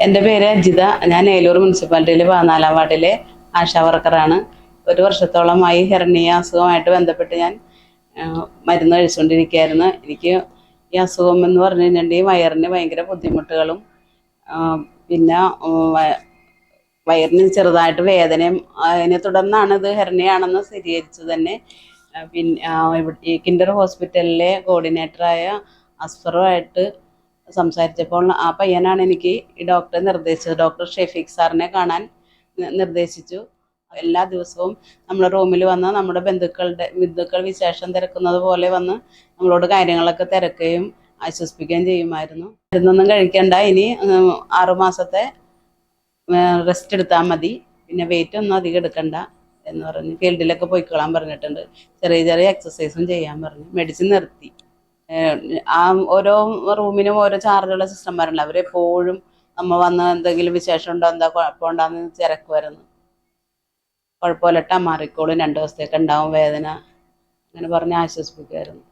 എന്റെ പേര് അജിത. ഞാൻ ഏലൂർ മുനിസിപ്പാലിറ്റിയിലെ പതിനാലാം വാർഡിലെ ആശാ വർക്കറാണ്. ഒരു വർഷത്തോളമായി ഹെർണിയ അസുഖമായിട്ട് ബന്ധപ്പെട്ട് ഞാൻ മരുന്ന് കഴിച്ചുകൊണ്ടിരിക്കുകയായിരുന്നു. എനിക്ക് ഈ അസുഖം എന്ന് പറഞ്ഞു കഴിഞ്ഞിട്ടുണ്ടെങ്കിൽ വയറിന് ഭയങ്കര ബുദ്ധിമുട്ടുകളും പിന്നെ വയറിന് ചെറുതായിട്ട് വേദനയും അതിനെ തുടർന്നാണ് ഇത് ഹെർണിയാണെന്ന് സ്ഥിരീകരിച്ചു തന്നെ. പിന്നെ കിൻഡർ ഹോസ്പിറ്റലിലെ കോർഡിനേറ്ററായ അസ്ഫറുമായിട്ട് സംസാരിച്ചപ്പോൾ ആ പയ്യനാണ് എനിക്ക് ഈ ഡോക്ടറെ നിർദ്ദേശിച്ചത്. ഡോക്ടർ ഷെഫീഖ് സാറിനെ കാണാൻ നിർദ്ദേശിച്ചു. എല്ലാ ദിവസവും നമ്മുടെ റൂമിൽ വന്ന് നമ്മുടെ ബന്ധുക്കളുടെ ബന്ധുക്കൾ വിശേഷം തിരക്കുന്നത് പോലെ വന്ന് നമ്മളോട് കാര്യങ്ങളൊക്കെ തിരക്കുകയും ആശ്വസിപ്പിക്കുകയും ചെയ്യുമായിരുന്നു. മരുന്നൊന്നും കഴിക്കണ്ട. ഇനി ആറുമാസത്തെ റെസ്റ്റ് എടുത്താൽ മതി. പിന്നെ വെയിറ്റ് ഒന്നും അധികം എടുക്കണ്ട എന്ന് പറഞ്ഞ് ഫീൽഡിലൊക്കെ പോയിക്കൊള്ളാൻ പറഞ്ഞിട്ടുണ്ട്. ചെറിയ ചെറിയ എക്സസൈസും ചെയ്യാൻ പറഞ്ഞു. മെഡിസിൻ നിർത്തി. ആ ഓരോ റൂമിനും ഓരോ ചാർജുള്ള സിസ്റ്റർമാരുണ്ട് അവരെപ്പോഴും നമ്മ വന്ന് എന്തെങ്കിലും വിശേഷം ഉണ്ടോ എന്താ കുഴപ്പമുണ്ടോന്ന് തിരക്കുമായിരുന്നു കുഴപ്പമില്ലട്ടാ മാറിക്കോളും. രണ്ട് ദിവസത്തേക്ക് ഉണ്ടാവും വേദന. അങ്ങനെ പറഞ്ഞ് ആശ്വസിപ്പിക്കുമായിരുന്നു